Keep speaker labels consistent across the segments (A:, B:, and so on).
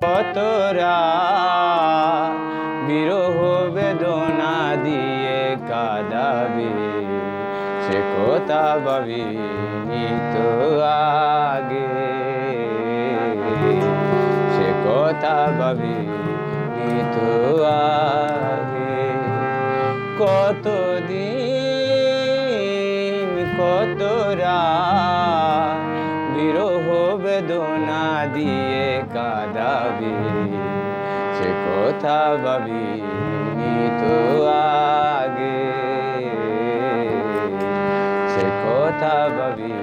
A: কতরা বিরহ বেদনা দিয়ে কাদাবে, সে কথা ভাবি তো আগে। সে কথা ভাবি তো আগে। কতদিন কত রাত বিরহ বেদনা দিয়ে কাঁদাবি সে কথা ভাবি তো আগে। সে কথা ভাবি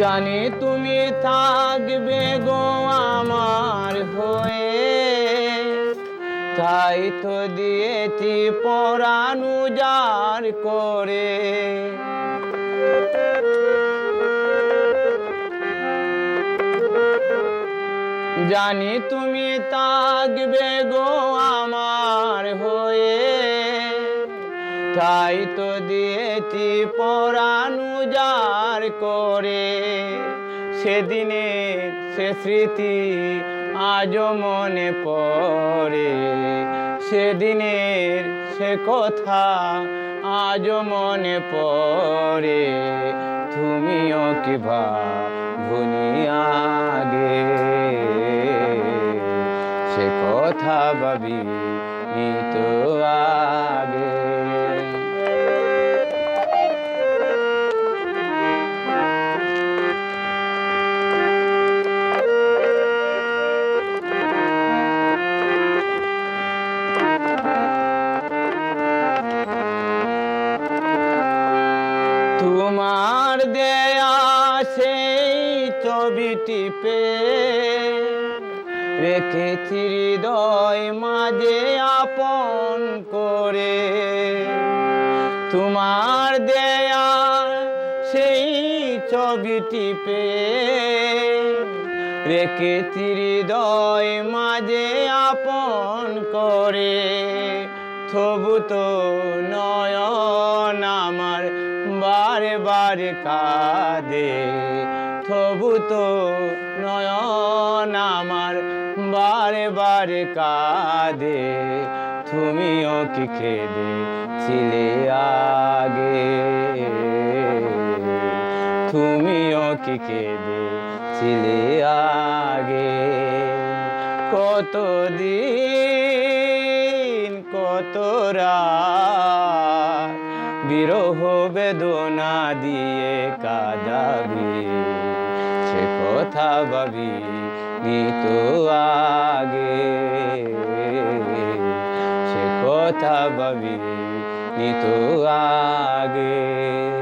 A: জানি তুমি থাকবে গো তাই তো দিয়েছি পরানু যার করে। জানি তুমি থাকবে গো আমার হয়ে। তাই তো দিয়েছি পরানু যার করে। সেদিনে সে স্মৃতি আজও মনে পড়ে সেদিনের সে কথা আজও মনে পড়ে। তুমিও কি ভাবুনি সে কথা ভাবি তো আগে। তোমার দেয়া সেই ছবিটি পে রেখেছি হৃদয় মাঝে আপন করে। তোমার দেয়া সেই ছবিটি পে রেখেছি হৃদয় মাঝে আপন করে। তবু তো নয়ন বারে কাঁদে। তবু তো নয়ন আমার বারে বারে কাঁদে। তুমিও কি খেদে ছিলে আগে? তুমিও কি খেদে ছিলে আগে? কতদিন, কত রাত বিরহ বেদনা দিয়ে কাদাবি সে কথা ভাবি নিত আগে। সে কথা ভাবি নিত আগে।